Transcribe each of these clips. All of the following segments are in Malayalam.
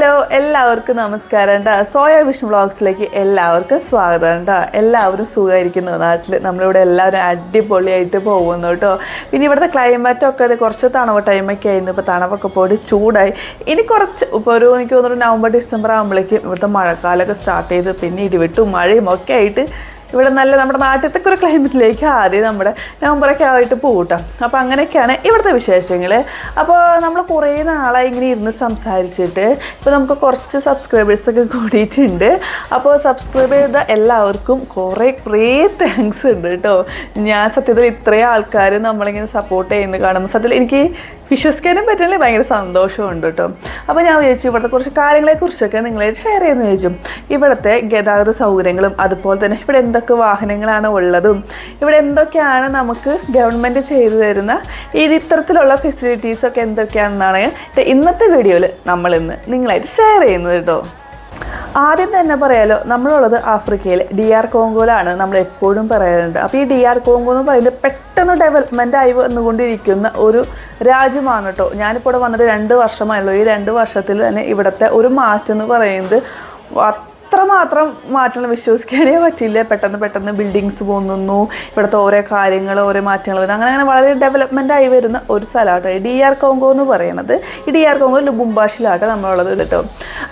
ഹലോ എല്ലാവർക്കും നമസ്കാരം കേട്ടോ സോയ വിഷ്ണു വ്ളോഗ്സിലേക്ക് എല്ലാവർക്കും സ്വാഗതം കേട്ടോ എല്ലാവരും സുഖമായിരിക്കുന്നു നാട്ടിൽ നമ്മളിവിടെ എല്ലാവരും അടിപൊളിയായിട്ട് പോകുന്നു കേട്ടോ പിന്നെ ഇവിടുത്തെ ക്ലൈമറ്റൊക്കെ കുറച്ച് തണവ് ടൈമൊക്കെ ആയിരുന്നു. ഇപ്പോൾ തണവൊക്കെ പോയിട്ട് ചൂടായി. ഇനി കുറച്ച് ഇപ്പോൾ ഒരു എനിക്ക് തോന്നുന്നു നവംബർ ഡിസംബർ ആകുമ്പോഴേക്കും ഇവിടുത്തെ മഴക്കാലമൊക്കെ സ്റ്റാർട്ട് ചെയ്ത് പിന്നെ ഇടിവിട്ടും മഴയും ഒക്കെ ആയിട്ട് ഇവിടെ നല്ല നമ്മുടെ നാട്ടിലത്തെ ഒരു ക്ലൈമറ്റിലേക്ക് ആദ്യം നമ്മുടെ നവംബറൊക്കെ ആയിട്ട് പോകട്ടോ അപ്പോൾ അങ്ങനെയൊക്കെയാണ് ഇവിടുത്തെ വിശേഷങ്ങൾ അപ്പോൾ നമ്മൾ കുറേ നാളായി ഇങ്ങനെ ഇരുന്ന് സംസാരിച്ചിട്ട് ഇപ്പോൾ നമുക്ക് കുറച്ച് സബ്സ്ക്രൈബേഴ്സൊക്കെ കൂടിയിട്ടുണ്ട്. അപ്പോൾ സബ്സ്ക്രൈബ് ചെയ്ത എല്ലാവർക്കും കുറേ കുറേ താങ്ക്സ് ഉണ്ട് കേട്ടോ. ഞാൻ സത്യത്തിൽ ഇത്രയും ആൾക്കാർ നമ്മളിങ്ങനെ സപ്പോർട്ട് ചെയ്യുന്നത് കാണുമ്പോൾ സത്യത്തിൽ എനിക്ക് വിശ്വസിക്കാനും പറ്റില്ല ഭയങ്കര സന്തോഷമുണ്ട് കേട്ടോ. അപ്പോൾ ഞാൻ വിചാരിച്ചു ഇവിടുത്തെ കുറച്ച് കാര്യങ്ങളെക്കുറിച്ചൊക്കെ നിങ്ങളായിട്ട് ഷെയർ ചെയ്യുന്നു ചോദിച്ചു ഇവിടുത്തെ ഗതാഗത സൗകര്യങ്ങളും അതുപോലെ തന്നെ ഇവിടെ എന്തൊക്കെ വാഹനങ്ങളാണ് ഉള്ളതും. ഇവിടെ എന്തൊക്കെയാണ് നമുക്ക് ഗവൺമെന്റ് ചെയ്തു തരുന്ന ഇത് ഇത്തരത്തിലുള്ള ഫെസിലിറ്റീസൊക്കെ എന്തൊക്കെയാണെന്നാണ് ഇന്നത്തെ വീഡിയോയിൽ നമ്മൾ നമ്മളിന്ന് നിങ്ങളായിട്ട് ഷെയർ ചെയ്യുന്നത് കേട്ടോ ആദ്യം തന്നെ പറയാലോ നമ്മളുള്ളത് ആഫ്രിക്കയിൽ ഡി ആർ കോങ്കോയിലാണ് നമ്മൾ എപ്പോഴും പറയാറുണ്ട്. അപ്പോൾ ഈ ഡി ആർ കോങ്കോ എന്ന് പറയുന്നത് പെട്ടെന്ന് ഡെവലപ്മെന്റ് ആയി വന്നുകൊണ്ടിരിക്കുന്ന ഒരു രാജ്യമാണ് കേട്ടോ ഞാനിപ്പോൾ ഇവിടെ വന്നിട്ട് രണ്ട് വർഷമായല്ലോ ഈ രണ്ട് വർഷത്തിൽ തന്നെ ഇവിടുത്തെ ഒരു മാറ്റം എന്ന് പറയുന്നത് അത്രമാത്രം മാറ്റങ്ങൾ വിശ്വസിക്കാനേ പറ്റില്ല പെട്ടെന്ന് പെട്ടെന്ന് ബിൽഡിങ്സ് പോകുന്നു ഇവിടുത്തെ ഓരോ കാര്യങ്ങൾ ഓരോ മാറ്റങ്ങൾ വരുന്നു. അങ്ങനെ അങ്ങനെ വളരെ ഡെവലപ്മെന്റ് ആയി വരുന്ന ഒരു സ്ഥലമാട്ടോ ഡി ആർ കോങ്കോ എന്ന് പറയുന്നത്. ഈ ഡി ആർ കോങ്കോ ലുബുംബാഷിലാട്ടോ നമ്മളുള്ളത് കേട്ടോ.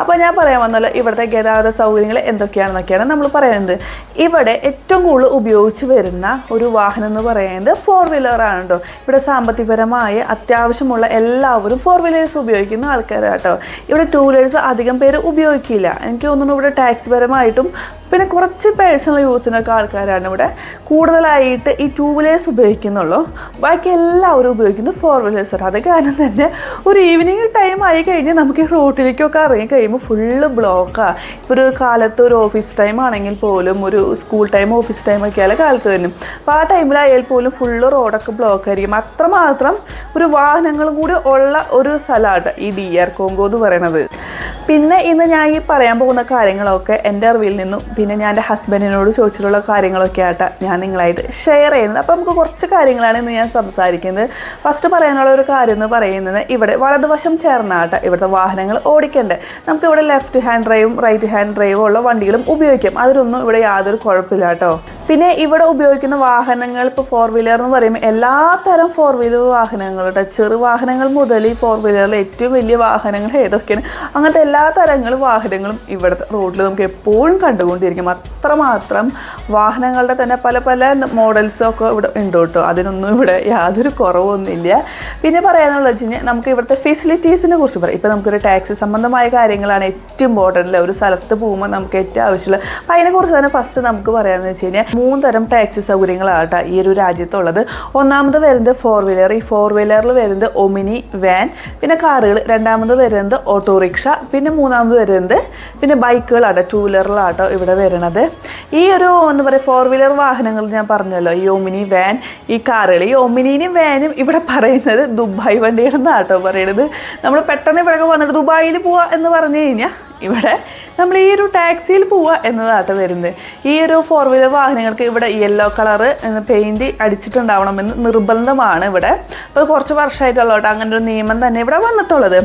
അപ്പോൾ ഞാൻ പറയാൻ വന്നല്ലോ ഇവിടുത്തെ ഗതാഗത സൗകര്യങ്ങൾ എന്തൊക്കെയാണെന്നൊക്കെയാണ് നമ്മൾ പറയുന്നത്. ഇവിടെ ഏറ്റവും കൂടുതൽ ഉപയോഗിച്ച് വരുന്ന ഒരു വാഹനം എന്ന് പറയുന്നത് ഫോർ വീലറാണ് കേട്ടോ. ഇവിടെ സാമ്പത്തികപരമായ അത്യാവശ്യമുള്ള എല്ലാവരും ഫോർ വീലേഴ്സ് ഉപയോഗിക്കുന്ന ആൾക്കാരാട്ടോ ഇവിടെ ടൂ വീലേഴ്സ് അധികം പേര് ഉപയോഗിക്കില്ല. എനിക്ക് തോന്നുന്നു ഇവിടെ ടാക്സി പരമായിട്ടും പിന്നെ കുറച്ച് പേഴ്സണൽ യൂസിനൊക്കെ ആൾക്കാരാണ് ഇവിടെ. കൂടുതലായിട്ട് ഈ ടൂ വീലേഴ്സ് ഉപയോഗിക്കുന്നുള്ളൂ. ബാക്കി എല്ലാവരും ഉപയോഗിക്കുന്നത് ഫോർ വീലേഴ്സ് ആണ്. അത് കാരണം തന്നെ ഒരു ഈവനിങ് ടൈം ആയി കഴിഞ്ഞാൽ നമുക്ക് ഈ റോട്ടിലേക്കൊക്കെ ഇറങ്ങി കഴിയുമ്പോൾ ഫുള്ള് ബ്ലോക്കാണ് ഇപ്പോൾ ഒരു കാലത്ത് ഒരു ഓഫീസ് ടൈം ആണെങ്കിൽ പോലും ഒരു സ്കൂൾ ടൈം ഓഫീസ് ടൈം ഒക്കെ ആയാലും കാലത്ത് തന്നെ. അപ്പോൾ ആ ടൈമിലായാൽ പോലും ഫുള്ള് റോഡൊക്കെ ബ്ലോക്ക് ആയിരിക്കും. അത്രമാത്രം ഒരു വാഹനങ്ങളും കൂടി ഉള്ള ഒരു സ്ഥലമാണ് ഈ ഡി ആർ കോങ്കോ എന്ന് പറയണത് പിന്നെ ഇന്ന് ഞാൻ ഈ പറയാൻ പോകുന്ന കാര്യങ്ങളൊക്കെ എന്റെ അറിവിൽ നിന്നും പിന്നെ ഞാൻ എന്റെ ഹസ്ബൻഡിനോട് ചോദിച്ചിട്ടുള്ള കാര്യങ്ങളൊക്കെ ആയിട്ട് ഞാൻ നിങ്ങളായിട്ട് ഷെയർ ചെയ്യുന്നത്. അപ്പോൾ നമുക്ക് കുറച്ച് കാര്യങ്ങളാണ് ഇന്ന് ഞാൻ സംസാരിക്കുന്നത്. ഫസ്റ്റ് പറയാനുള്ള ഒരു കാര്യം എന്ന് പറയുന്നത് ഇവിടെ വലതുവശം ചേർന്നാട്ടെ ഇവിടുത്തെ വാഹനങ്ങൾ ഓടിക്കണ്ടേ. നമുക്ക് ഇവിടെ ലെഫ്റ്റ് ഹാൻഡ് ഡ്രൈവും റൈറ്റ് ഹാൻഡ് ഡ്രൈവും ഉള്ള വണ്ടികളും ഉപയോഗിക്കാം. അതിലൊന്നും ഇവിടെ യാതൊരു കുഴപ്പമില്ല കേട്ടോ പിന്നെ ഇവിടെ ഉപയോഗിക്കുന്ന വാഹനങ്ങൾ ഇപ്പോൾ ഫോർ വീലർ എന്ന് പറയുമ്പോൾ എല്ലാ തരം ഫോർ വീലർ വാഹനങ്ങളുടെ ചെറു വാഹനങ്ങൾ മുതൽ ഈ ഫോർ വീലറിൽ ഏറ്റവും വലിയ വാഹനങ്ങൾ ഏതൊക്കെയാണ്? അങ്ങനത്തെ എല്ലാ തരങ്ങളും വാഹനങ്ങളും ഇവിടുത്തെ റോഡിൽ നമുക്ക് എപ്പോഴും കണ്ടുകൊണ്ടിരിക്കും. അത്രമാത്രം വാഹനങ്ങളുടെ തന്നെ പല പല മോഡൽസും ഒക്കെ ഇവിടെ ഉണ്ട് കേട്ടോ. അതിനൊന്നും ഇവിടെ യാതൊരു കുറവൊന്നുമില്ല. പിന്നെ പറയാനുള്ളത് വെച്ച് കഴിഞ്ഞാൽ നമുക്ക് ഇവിടുത്തെ ഫെസിലിറ്റീസിനെ കുറിച്ച് പറയാം. ഇപ്പോൾ നമുക്കൊരു ടാക്സി സംബന്ധമായ കാര്യങ്ങളാണ് ഏറ്റവും ഇമ്പോർട്ടന്റ് ഒരു സ്ഥലത്ത് പോകുമ്പോൾ നമുക്ക് ഏറ്റവും ആവശ്യമുള്ള അപ്പോൾ അതിനെക്കുറിച്ച് തന്നെ ഫസ്റ്റ് നമുക്ക് പറയാമെന്ന് വെച്ച് കഴിഞ്ഞാൽ മൂന്ന് തരം ടാക്സി സൗകര്യങ്ങളാണ് ഈ ഒരു രാജ്യത്തുള്ളത്. ഒന്നാമത് വരുന്നത് ഫോർ വീലർ ഈ ഫോർ വീലറിൽ വരുന്നത് ഒമിനി വാൻ പിന്നെ കാറുകൾ. രണ്ടാമത് വരുന്നത് ഓട്ടോറിക്ഷ. പിന്നെ മൂന്നാമത് വരുന്നത് പിന്നെ ബൈക്കുകളാട്ടോ ടൂ വീലറിലാട്ടോ ഇവിടെ വരുന്നത് ഈ ഒരു എന്താ പറയുക ഫോർ വീലർ വാഹനങ്ങൾ ഞാൻ പറഞ്ഞല്ലോ. ഈ ഒമിനി വാൻ ഈ കാറുകൾ. ഈ ഒമിനിനും വാനും ഇവിടെ പറയുന്നത് ദുബായ് വണ്ടികളെന്നാട്ടോ പറയുന്നത്. നമ്മൾ പെട്ടെന്ന് ഇവിടെ വന്നിട്ട് ദുബായിൽ പോവാ എന്ന് പറഞ്ഞു കഴിഞ്ഞാൽ ഇവിടെ നമ്മൾ ഈ ഒരു ടാക്സിയിൽ പോവുക എന്നതാണ് വരുന്നത്. ഈ ഒരു ഫോർ വീലർ വാഹനങ്ങൾക്ക് ഇവിടെ യെല്ലോ കളറ് പെയിന്റ് അടിച്ചിട്ടുണ്ടാവണമെന്ന് നിർബന്ധമാണ് ഇവിടെ. അപ്പോൾ കുറച്ച് വർഷമായിട്ടുള്ള അങ്ങനെ ഒരു നിയമം തന്നെ ഇവിടെ വന്നിട്ടുള്ളത്.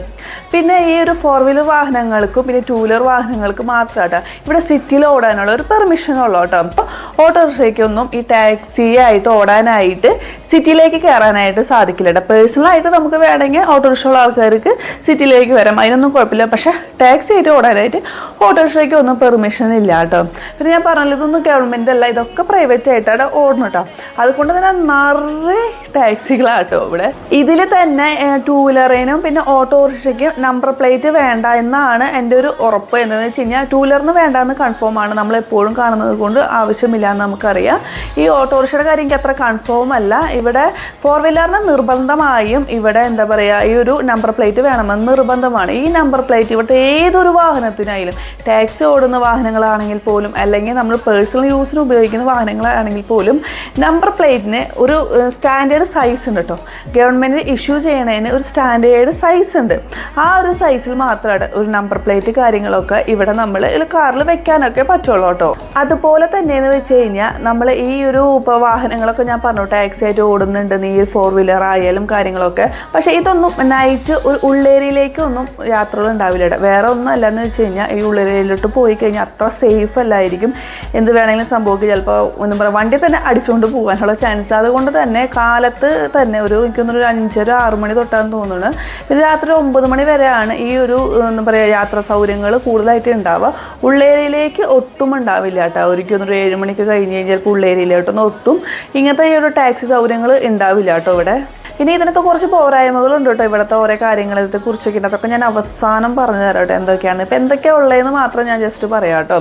പിന്നെ ഈ ഒരു ഫോർ വീലർ വാഹനങ്ങൾക്കും പിന്നെ ടൂ വീലർ വാഹനങ്ങൾക്ക് കേട്ടോ. ഇവിടെ സിറ്റിയിൽ ഓടാനുള്ള ഒരു പെർമിഷൻ ഉള്ളൂ കേട്ടോ. അപ്പോൾ ഓട്ടോറിക്ഷയ്ക്കൊന്നും ഈ ടാക്സി ആയിട്ട് ഓടാനായിട്ട് സിറ്റിയിലേക്ക് കയറാനായിട്ട് സാധിക്കില്ല കേട്ടോ. പേഴ്സണലായിട്ട് നമുക്ക് വേണമെങ്കിൽ ഓട്ടോറിക്ഷ ഉള്ള ആൾക്കാർക്ക് സിറ്റിയിലേക്ക് വരാം. അതിനൊന്നും കുഴപ്പമില്ല. പക്ഷേ ടാക്സി ആയിട്ട് ഓടാനായിട്ട് ഓട്ടോറിക്ഷയ്ക്ക് ഒന്നും പെർമിഷൻ ഇല്ല കേട്ടോ. പിന്നെ ഞാൻ പറഞ്ഞല്ലോ ഇതൊന്നും ഗവൺമെന്റ് അല്ല ഇതൊക്കെ പ്രൈവറ്റ് ആയിട്ടാണ് ഓടണം കേട്ടോ. അതുകൊണ്ട് തന്നെ നിറയെ ടാക്സികളാട്ടോ ഇവിടെ. ഇതിൽ തന്നെ ടൂ വീലറിനും പിന്നെ ഓട്ടോറിക്ഷയ്ക്കും നമ്പർ പ്ലേറ്റ് വേണ്ട എന്നാണ് എന്റെ ഒരു ഉറപ്പ്. എന്താണെന്ന് വെച്ച് കഴിഞ്ഞാൽ ടൂ വീലറിന് വേണ്ട എന്ന് കൺഫേം ആണ്. നമ്മൾ എപ്പോഴും കാണുന്നത് കൊണ്ട് ആവശ്യമില്ല എന്ന് നമുക്കറിയാം. ഈ ഓട്ടോറിക്ഷയുടെ കാര്യം എനിക്ക് അത്ര കൺഫേം അല്ല. ഇവിടെ ഫോർ വീലറിന് നിർബന്ധമായും ഇവിടെ എന്താ പറയുക ഈ ഒരു നമ്പർ പ്ലേറ്റ് വേണമെന്ന് നിർബന്ധമാണ്. ഈ നമ്പർ പ്ലേറ്റ് ഇവിടുത്തെ ഏതൊരു വാഹനത്തിനായാലും ടാക്സി ഓടുന്ന വാഹനങ്ങളാണെങ്കിൽ പോലും അല്ലെങ്കിൽ നമ്മൾ പേഴ്സണൽ യൂസിന് ഉപയോഗിക്കുന്ന വാഹനങ്ങളാണെങ്കിൽ പോലും നമ്പർ പ്ലേറ്റിന് ഒരു സ്റ്റാൻഡേർഡ് സൈസ് ഉണ്ട് കേട്ടോ ഗവൺമെന്റ് ഇഷ്യൂ ചെയ്യണതിന് ഒരു സ്റ്റാൻഡേർഡ് സൈസ് ഉണ്ട്. ആ ഒരു സൈസിൽ മാത്രമാണ് ഒരു നമ്പർ പ്ലേറ്റ് കാര്യങ്ങളൊക്കെ ഇവിടെ നമ്മൾ കാറിൽ വെക്കാനൊക്കെ പറ്റുള്ളൂ കേട്ടോ അതുപോലെ തന്നെയെന്ന് വെച്ച് കഴിഞ്ഞാൽ നമ്മൾ ഈ ഒരു ഇപ്പോൾ വാഹനങ്ങളൊക്കെ ഞാൻ പറഞ്ഞു ടാക്സി ആയിട്ട് ഓടുന്നുണ്ട് നീ ഫോർ വീലർ ആയാലും കാര്യങ്ങളൊക്കെ. പക്ഷേ ഇതൊന്നും നൈറ്റ് ഒരു ഉള്ളേരിയിലേക്കൊന്നും യാത്രകൾ ഉണ്ടാവില്ല വേറെ ഒന്നും അല്ലെന്ന് വെച്ച് കഴിഞ്ഞാൽ ഈ ഉള്ളിലോട്ട് പോയി കഴിഞ്ഞാൽ അത്ര സേഫ് അല്ലായിരിക്കും. എന്ത് വേണമെങ്കിലും സംഭവിക്കും. ചിലപ്പോൾ ഒന്നും പറയാം വണ്ടി തന്നെ അടിച്ചുകൊണ്ട് പോകാനുള്ള ചാൻസ് അതുകൊണ്ട് തന്നെ കാലത്ത് തന്നെ ഒരു എനിക്കൊന്നൊരു ഒരു അഞ്ചര ആറ് മണി തൊട്ടാന്ന് തോന്നുന്നു. പിന്നെ രാത്രി ഒമ്പത് മണി വരെയാണ് ഈ ഒരു എന്താ പറയുക യാത്രാ സൗകര്യങ്ങൾ കൂടുതലായിട്ട് ഉണ്ടാവുക ഉള്ളേരിയിലേക്ക് ഒട്ടും ഉണ്ടാവില്ല കേട്ടോ. ഒരിക്കലും ഏഴ് മണിക്ക് കഴിഞ്ഞ് കഴിഞ്ഞാൽ ചിലപ്പോൾ ഉള്ളേരിയിലോട്ടൊന്നും ഒട്ടും ഇങ്ങനത്തെ ഈ ഒരു ടാക്സി സൗകര്യങ്ങൾ ഉണ്ടാവില്ല കേട്ടോ ഇവിടെ. പിന്നെ ഇതിനൊക്കെ കുറച്ച് പോരായ്മകളുണ്ട് കേട്ടോ ഇവിടുത്തെ ഓരോ കാര്യങ്ങളെ കുറിച്ചൊക്കെ അതൊക്കെ ഞാൻ അവസാനം പറഞ്ഞു തരാം കേട്ടോ എന്തൊക്കെയാണ്. ഇപ്പം എന്തൊക്കെയാണ് ഉള്ളതെന്ന് മാത്രം ഞാൻ ജസ്റ്റ് പറയാം കേട്ടോ.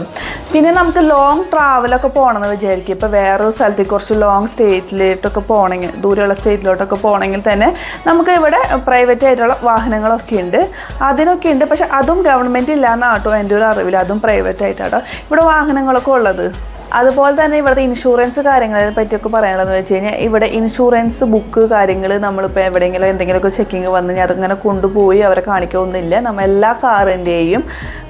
പിന്നെ നമുക്ക് ലോങ് ട്രാവലൊക്കെ പോകണമെന്ന് വിചാരിക്കും. ഇപ്പോൾ വേറൊരു സ്ഥലത്തേക്ക് കുറച്ച് ലോങ് സ്റ്റേറ്റിലോട്ടൊക്കെ പോകണമെങ്കിൽ ദൂരെയുള്ള സ്റ്റേറ്റിലോട്ടൊക്കെ പോകണമെങ്കിൽ തന്നെ നമുക്ക് ഇവിടെ പ്രൈവറ്റ് ആയിട്ടുള്ള വാഹനങ്ങളൊക്കെ ഉണ്ട്. അതിനൊക്കെ ഉണ്ട്. പക്ഷെ അതും ഗവൺമെന്റ് ഇല്ല എന്നാട്ടോ എന്റെ ഒരു അറിവിൽ അതും പ്രൈവറ്റ് ആയിട്ടാട്ടോ ഇവിടെ വാഹനങ്ങളൊക്കെ ഉള്ളത്. അതുപോലെ തന്നെ ഇവിടുത്തെ ഇൻഷുറൻസ് കാര്യങ്ങളെ പറ്റിയൊക്കെ പറയാനുള്ളതെന്ന് വെച്ച് കഴിഞ്ഞാൽ ഇവിടെ ഇൻഷുറൻസ് ബുക്ക് കാര്യങ്ങൾ നമ്മളിപ്പോൾ എവിടെയെങ്കിലും എന്തെങ്കിലുമൊക്കെ ചെക്കിങ് വന്നു കഴിഞ്ഞാൽ അതിങ്ങനെ കൊണ്ടുപോയി അവരെ കാണിക്കൊന്നുമില്ല. നമ്മൾ എല്ലാ കാറിന്റെയും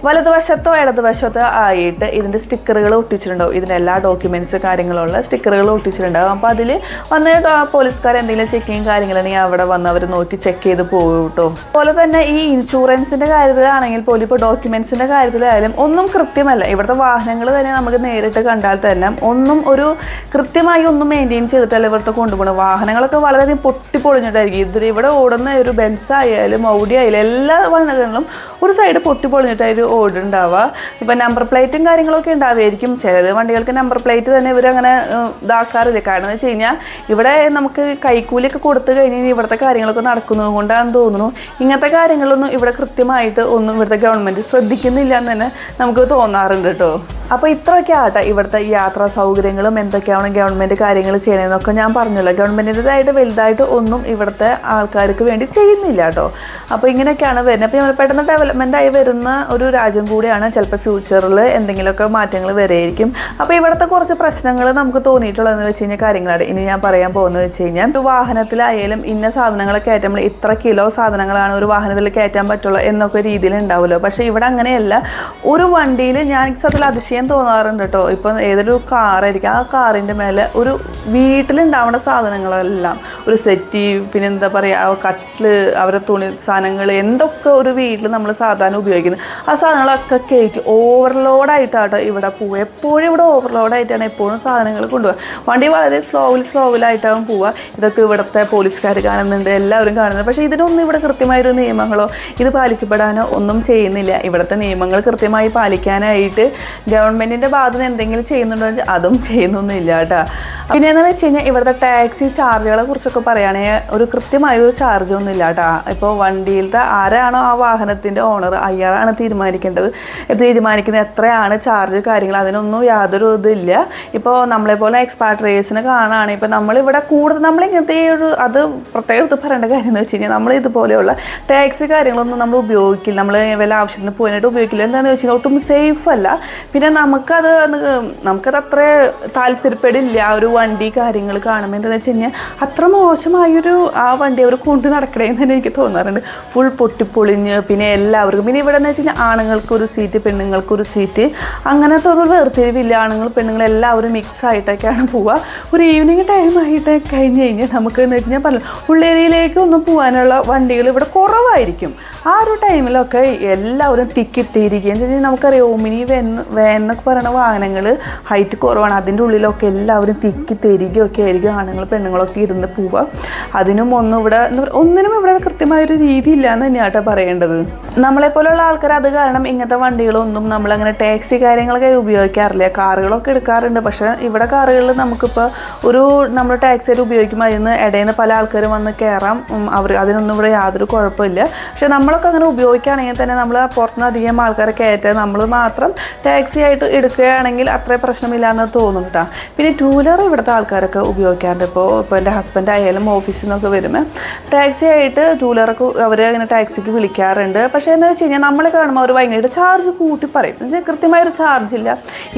വലതുവശത്തോ ഇടതുവശത്തോ ആയിട്ട് ഇതിന്റെ സ്റ്റിക്കറുകൾ ഒട്ടിച്ചിട്ടുണ്ടാവും. ഇതിന്റെ എല്ലാ ഡോക്യുമെന്റ്സ് കാര്യങ്ങളുള്ള സ്റ്റിക്കറുകൾ ഒട്ടിച്ചിട്ടുണ്ടാവും. അപ്പോൾ അതിൽ വന്ന് പോലീസുകാർ എന്തെങ്കിലും ചെക്കിങ് കാര്യങ്ങളാണെങ്കിൽ അവിടെ വന്ന് അവർ നോക്കി ചെക്ക് ചെയ്ത് പോകും കേട്ടോ അതുപോലെ തന്നെ ഈ ഇൻഷുറൻസിന്റെ കാര്യത്തിലാണെങ്കിൽ പോലും ഇപ്പോൾ ഡോക്യുമെൻസിന്റെ കാര്യത്തിലായാലും ഒന്നും കൃത്യമല്ല. ഇവിടുത്തെ വാഹനങ്ങൾ തന്നെ നമുക്ക് നേരിട്ട് കണ്ടാൽ തന്നെ ഒന്നും ഒരു കൃത്യമായി ഒന്നും മെയിന്റെയിൻ ചെയ്തിട്ടല്ല ഇവിടുത്തെ കൊണ്ടുപോകണം വാഹനങ്ങളൊക്കെ വളരെയധികം പൊട്ടിപ്പൊളിഞ്ഞിട്ടായിരിക്കും. ഇതിൽ ഇവിടെ ഓടുന്ന ഒരു ബെൻസ് ആയാലും ഔഡി ആയാലും എല്ലാ വാഹനങ്ങളിലും ഒരു സൈഡ് പൊട്ടിപ്പൊളിഞ്ഞിട്ടായിരിക്കും ഓടുണ്ടാവുക. ഇപ്പം നമ്പർ പ്ലേറ്റും കാര്യങ്ങളൊക്കെ ഉണ്ടാവുമായിരിക്കും. ചിലത് വണ്ടികൾക്ക് നമ്പർ പ്ലേറ്റ് തന്നെ ഇവരങ്ങനെ ഇതാക്കാറില്ല. കാരണം എന്ന് വെച്ച് കഴിഞ്ഞാൽ ഇവിടെ നമുക്ക് കൈക്കൂലിയൊക്കെ കൊടുത്തു കഴിഞ്ഞ് കഴിഞ്ഞാൽ ഇവിടുത്തെ കാര്യങ്ങളൊക്കെ നടക്കുന്നത് കൊണ്ടാണെന്ന് തോന്നുന്നു. ഇങ്ങനത്തെ കാര്യങ്ങളൊന്നും ഇവിടെ കൃത്യമായിട്ട് ഒന്നും ഇവിടുത്തെ ഗവൺമെന്റ് ശ്രദ്ധിക്കുന്നില്ല എന്ന് തന്നെ നമുക്ക് തോന്നാറുണ്ട് കേട്ടോ. അപ്പോൾ ഇത്രയൊക്കെ ആട്ടെ ഇവിടുത്തെ യാത്രാ സൗകര്യങ്ങളും എന്തൊക്കെയാണ് ഗവൺമെന്റ് കാര്യങ്ങൾ ചെയ്യണമെന്നൊക്കെ ഞാൻ പറഞ്ഞല്ലോ. ഗവൺമെന്റിന്റെതായിട്ട് വലുതായിട്ട് ഒന്നും ഇവിടുത്തെ ആൾക്കാർക്ക് വേണ്ടി ചെയ്യുന്നില്ല കേട്ടോ. അപ്പോൾ ഇങ്ങനെയൊക്കെയാണ് വരുന്നത്. അപ്പോൾ നമ്മൾ പെട്ടെന്ന് ഡെവലപ്മെന്റ് ആയി വരുന്ന ഒരു രാജ്യം കൂടിയാണ് ചിലപ്പോൾ ഫ്യൂച്ചറിൽ എന്തെങ്കിലുമൊക്കെ മാറ്റങ്ങൾ വരെയായിരിക്കും. അപ്പോൾ ഇവിടുത്തെ കുറച്ച് പ്രശ്നങ്ങൾ നമുക്ക് തോന്നിയിട്ടുള്ളതെന്ന് വെച്ച് കഴിഞ്ഞാൽ കാര്യങ്ങളാണ്. ഇനി ഞാൻ പറയാൻ പോകുന്നത് വെച്ച് കഴിഞ്ഞാൽ ഒരു വാഹനത്തിലായാലും ഇന്ന സാധനങ്ങൾ കയറ്റുമ്പോൾ ഇത്ര കിലോ സാധനങ്ങളാണ് ഒരു വാഹനത്തിൽ കയറ്റാൻ പറ്റുള്ളൂ എന്നൊക്കെ രീതിയിൽ ഉണ്ടാവുമല്ലോ പക്ഷേ ഇവിടെ അങ്ങനെയല്ല. ഒരു വണ്ടിയിൽ ഞാൻ സത്യത്തിൽ അതിശയം തോന്നാറുണ്ട് കേട്ടോ. ഇപ്പം ഏതൊരു കാറായിരിക്കും. ആ കാറിന്റെ മേലെ ഒരു വീട്ടിലുണ്ടാവുന്ന സാധനങ്ങളെല്ലാം. ഒരു സെറ്റ് പിന്നെ എന്താ പറയുക കട്ടിൽ അവരെ തുണി സാധനങ്ങൾ എന്തൊക്കെ ഒരു വീട്ടിൽ നമ്മൾ സാധാരണ ഉപയോഗിക്കുന്നത് ആ സാധനങ്ങളൊക്കെ കയറ്റി ഓവർലോഡായിട്ടാട്ടോ ഇവിടെ പോവുക. എപ്പോഴും ഇവിടെ ഓവർലോഡായിട്ടാണ് എപ്പോഴും സാധനങ്ങൾ കൊണ്ടുപോകുക വണ്ടി വളരെ സ്ലോവിൽ സ്ലോവിലായിട്ടാവും പോവുക. ഇതൊക്കെ ഇവിടുത്തെ പോലീസുകാർ കാണുന്നുണ്ട് എല്ലാവരും കാണുന്നുണ്ട്. പക്ഷേ ഇതിനൊന്നും ഇവിടെ കൃത്യമായൊരു നിയമങ്ങളോ ഇത് പാലിക്കപ്പെടാനോ ഒന്നും ചെയ്യുന്നില്ല. ഇവിടുത്തെ നിയമങ്ങൾ കൃത്യമായി പാലിക്കാനായിട്ട് ഗവൺമെന്റിന്റെ ഭാഗത്തുനിന്ന് എന്തെങ്കിലും ചെയ്യുന്നുണ്ടോ അതും ചെയ്യുന്നൊന്നും ഇല്ല കേട്ടോ. പിന്നെ എന്ന് വെച്ച് കഴിഞ്ഞാൽ ഇവിടുത്തെ ടാക്സി ചാർജുകളെ കുറിച്ചൊക്കെ പറയുകയാണെങ്കിൽ ഒരു കൃത്യമായ ഒരു ചാർജൊന്നും ഇല്ല കേട്ടോ. ഇപ്പോൾ വണ്ടിയിലത്തെ ആരാണോ ആ വാഹനത്തിന്റെ ഓണർ അയാളാണ് തീരുമാനിക്കേണ്ടത്. തീരുമാനിക്കുന്നത് എത്രയാണ് ചാർജ് കാര്യങ്ങൾ അതിനൊന്നും യാതൊരു ഇതില്ല. ഇപ്പോൾ നമ്മളെ പോലെ എക്സ്പാട്രിയേഴ്സിന് കാണുകയാണെങ്കിൽ ഇപ്പോൾ നമ്മളിവിടെ കൂടുതൽ നമ്മളിങ്ങനത്തെ ഒരു അത് പ്രത്യേകം ഇത് പറയേണ്ട കാര്യം എന്ന് വെച്ച് കഴിഞ്ഞാൽ നമ്മൾ ഇതുപോലെയുള്ള ടാക്സി കാര്യങ്ങളൊന്നും നമ്മൾ ഉപയോഗിക്കില്ല. നമ്മൾ വല്ല ആവശ്യത്തിന് പോകാനായിട്ട് ഉപയോഗിക്കില്ല. എന്താണെന്ന് വെച്ച് കഴിഞ്ഞാൽ ഒട്ടും സേഫ് അല്ല. പിന്നെ നമുക്കത് നമുക്കത് അത്ര താല്പര്യപ്പെടില്ല ആ ഒരു വണ്ടി കാര്യങ്ങൾ കാണുമ്പോൾ. എന്താണെന്ന് വെച്ച് കഴിഞ്ഞാൽ അത്ര മോശമായൊരു ആ വണ്ടി അവർ കൊണ്ടു നടക്കണേന്ന് തന്നെ എനിക്ക് തോന്നാറുണ്ട്. ഫുൾ പൊട്ടിപ്പൊളിഞ്ഞ് പിന്നെ എല്ലാവർക്കും പിന്നെ ഇവിടെ എന്ന് വെച്ച് കഴിഞ്ഞാൽ ആണുങ്ങൾക്കൊരു സീറ്റ് പെണ്ണുങ്ങൾക്കൊരു സീറ്റ് അങ്ങനത്തെ ഒരു വേർതിരിവില്ല. ആണുങ്ങൾ പെണ്ണുങ്ങൾ എല്ലാവരും മിക്സ് ആയിട്ടൊക്കെയാണ് പോവുക. ഒരു ഈവനിങ് ടൈം ആയിട്ട് കഴിഞ്ഞ് കഴിഞ്ഞാൽ നമുക്ക് എന്ന് വെച്ച് കഴിഞ്ഞാൽ പറഞ്ഞു ഉള്ളേരിയിലേക്ക് ഒന്നും പോകാനുള്ള വണ്ടികൾ ഇവിടെ കുറവായിരിക്കും. ആ ഒരു ടൈമിലൊക്കെ എല്ലാവരും തിക്കിട്ടിരിക്കുകയും കഴിഞ്ഞാൽ നമുക്കറിയാം ഓമിനി വെൻ വാൻ എന്നൊക്കെ പറയുന്ന വാഹനങ്ങൾ ഹൈറ്റ് കുറവാണ്. അതിന്റെ ഉള്ളിലൊക്കെ എല്ലാവരും തിക്കി തരികയൊക്കെ ആയിരിക്കും ആണുങ്ങൾ പെണ്ണുങ്ങളൊക്കെ ഇരുന്ന് പോവുക. അതിനും ഒന്നും ഇവിടെ ഒന്നിനും ഇവിടെ കൃത്യമായൊരു രീതി ഇല്ല എന്ന് തന്നെയാട്ടോ പറയേണ്ടത്. നമ്മളെപ്പോലുള്ള ആൾക്കാർ അത് കാരണം ഇങ്ങനത്തെ വണ്ടികളൊന്നും നമ്മളങ്ങനെ ടാക്സി കാര്യങ്ങളൊക്കെ ഉപയോഗിക്കാറില്ല. കാറുകളൊക്കെ എടുക്കാറുണ്ട്. പക്ഷേ ഇവിടെ കാറുകളിൽ നമുക്കിപ്പോൾ ഒരു നമ്മൾ ടാക്സി ഉപയോഗിക്കുമ്പോൾ അതിൽ നിന്ന് ഇടയിൽ നിന്ന് പല ആൾക്കാരും വന്ന് കയറാം അവർ അതിനൊന്നും ഇവിടെ യാതൊരു കുഴപ്പമില്ല. പക്ഷേ നമ്മളൊക്കെ അങ്ങനെ ഉപയോഗിക്കുകയാണെങ്കിൽ തന്നെ നമ്മൾ പുറത്തുനിന്ന് അധികം ആൾക്കാരെ കയറ്റാൻ നമ്മൾ മാത്രം ടാക്സി ആയിട്ട് എടുക്കുകയാണെങ്കിൽ അത്ര പ്രശ്നമില്ല എന്ന് തോന്നും കേട്ടോ പിന്നെ ടൂ വീലർ ഇവിടുത്തെ ആൾക്കാരൊക്കെ ഉപയോഗിക്കാറുണ്ട്. ഇപ്പോൾ ഇപ്പോൾ എന്റെ ഹസ്ബൻഡ് ആയാലും ഓഫീസിൽ നിന്നൊക്കെ വരുമ്പോൾ ടാക്സി ആയിട്ട് ടൂ വീലറൊക്കെ അവർ അങ്ങനെ ടാക്സിക്ക് വിളിക്കാറുണ്ട്. പക്ഷേ എന്താ വെച്ച് കഴിഞ്ഞാൽ നമ്മൾ കാണുമ്പോൾ അവർ ഭയങ്കരമായിട്ട് ചാർജ് കൂട്ടി പറയും. എന്ന് വെച്ചാൽ കൃത്യമായൊരു ചാർജ് ഇല്ല.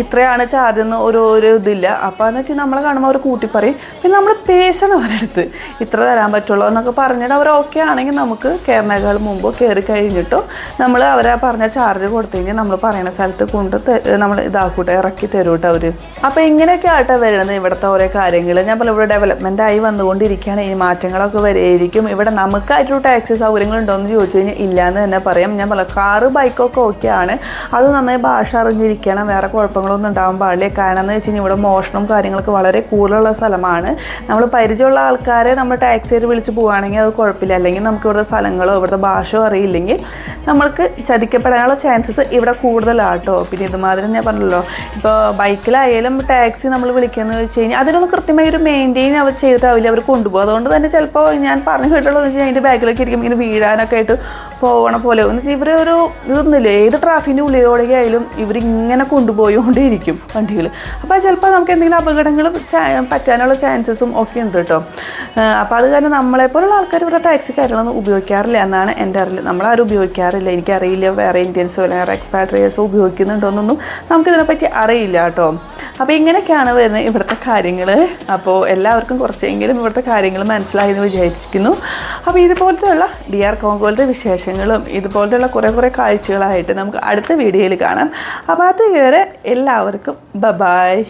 ഇത്രയാണ് ചാർജ് എന്ന് ഒരു ഒരു ഇതില്ല. അപ്പോൾ എന്ന് വെച്ചാൽ നമ്മളെ കാണുമ്പോൾ അവർ കൂട്ടി പറയും. പിന്നെ നമ്മൾ പേശണം അവരടുത്ത് ഇത്ര തരാൻ പറ്റുള്ളൂ എന്നൊക്കെ പറഞ്ഞിട്ട് അവർ ഓക്കെ ആണെങ്കിൽ നമുക്ക് കയറിനേക്കാൾ മുമ്പ് കയറി കഴിഞ്ഞിട്ടോ നമ്മൾ അവരെ പറഞ്ഞ ചാർജ് കൊടുത്തു കഴിഞ്ഞാൽ നമ്മൾ പറയുന്ന സ്ഥലത്ത് കൊണ്ട് നമ്മൾ ഇതാക്കൂട്ടെ ഇറക്കി തരും കേട്ടോ അവർ അപ്പോൾ ഇങ്ങനെയൊക്കെ ആട്ടെ വരുന്നത് ഇവിടുത്തെ ഓരോ കാര്യങ്ങൾ ഞാൻ പല ഇവിടെ ഡെവലപ്മെന്റ് ആയി വന്നുകൊണ്ടിരിക്കുകയാണ്. ഈ മാറ്റങ്ങളൊക്കെ വരെയായിരിക്കും ഇവിടെ നമുക്കായിട്ടൊരു ടാക്സി സൗകര്യങ്ങളുണ്ടോ എന്ന് ചോദിച്ചു കഴിഞ്ഞാൽ ഇല്ലയെന്ന് തന്നെ പറയാം. ഞാൻ പല കാറ് ബൈക്കൊക്കെ ഓക്കെയാണ് അത് നന്നായി ഭാഷ അറിഞ്ഞിരിക്കണം. വേറെ കുഴപ്പങ്ങളൊന്നും ഉണ്ടാവാൻ പാടില്ല. കാരണം എന്ന് വെച്ച് കഴിഞ്ഞാൽ ഇവിടെ മോഷണം കാര്യങ്ങളൊക്കെ വളരെ കൂടുതലുള്ള സ്ഥലമാണ്. നമ്മൾ പരിചയമുള്ള ആൾക്കാരെ നമ്മൾ ടാക്സിയിൽ വിളിച്ച് പോവുകയാണെങ്കിൽ അത് കുഴപ്പമില്ല. അല്ലെങ്കിൽ നമുക്ക് ഇവിടുത്തെ സ്ഥലങ്ങളോ ഇവിടുത്തെ ഭാഷയോ അറിയില്ലെങ്കിൽ നമ്മൾക്ക് ചതിക്കപ്പെടാനുള്ള ചാൻസസ് ഇവിടെ കൂടുതലാട്ടോ. പിന്നെ ഇതുമാതിരി ഞാൻ പറഞ്ഞല്ലോ ഇപ്പോൾ ബൈക്കിലായാലും ടാക്സി നമ്മൾ വിളിക്കുകയെന്ന് വെച്ച് കഴിഞ്ഞാൽ അതിനൊന്ന് കൃത്യമായി ഒരു മെയിന്റെയിൻ അവർ ചെയ്തിട്ടാവില്ല. അവർ കൊണ്ടുപോകും. അതുകൊണ്ട് തന്നെ ചിലപ്പോൾ ഞാൻ പറഞ്ഞു കേട്ടുള്ളത് വെച്ച് വെച്ചാൽ അതിന്റെ ബാഗിലൊക്കെ ഇരിക്കും ഇങ്ങനെ വീഴാനൊക്കെ ആയിട്ട് പോകണ പോലെ. എന്ന് വെച്ചാൽ ഇവർ ഒരു ഇതൊന്നുമില്ല. ഏത് ട്രാഫിക്കിന്റെ ഉള്ളിലൂടെ ആയാലും ഇവരിങ്ങനെ കൊണ്ടുപോയിക്കൊണ്ടേയിരിക്കും വണ്ടികൾ അപ്പോൾ ചിലപ്പോൾ നമുക്ക് എന്തെങ്കിലും അപകടങ്ങൾ പറ്റാനുള്ള ചാൻസസും ഒക്കെ ഉണ്ട് കേട്ടോ അപ്പോൾ അത് കാരണം നമ്മളെപ്പോലുള്ള ആൾക്കാർ ഇവിടെ ടാക്സി കാര്യങ്ങളൊന്നും ഉപയോഗിക്കാറില്ല എന്നാണ് എന്റെ അറിയില്ല നമ്മളാരും ഉപയോഗിക്കാറില്ല. എനിക്കറിയില്ല വേറെ ഇന്ത്യൻസോ വേറെ എക്സ്പാട്രിയേഴ്സോ ഉപയോഗിക്കുന്നുണ്ടോയെന്നൊന്നും നമുക്കിതിനെപ്പറ്റി അറിയില്ല കേട്ടോ അപ്പോൾ ഇങ്ങനെയൊക്കെയാണ് വരുന്നത് ഇവിടുത്തെ കാര്യങ്ങൾ അപ്പോൾ എല്ലാവർക്കും കുറച്ചെങ്കിലും ഇവിടുത്തെ കാര്യങ്ങൾ മനസ്സിലായി എന്ന് വിചാരിക്കുന്നു അപ്പോൾ ഇതുപോലത്തെയുള്ള ഡി ആർ കോങ്കോളിന്റെ വിശേഷങ്ങളും ഇതുപോലത്തെയുള്ള കുറേ കുറേ കാഴ്ചകളായിട്ട് നമുക്ക് അടുത്ത വീഡിയോയിൽ കാണാം. അപ്പോൾ അതുവരെ എല്ലാവർക്കും ബ ബായ്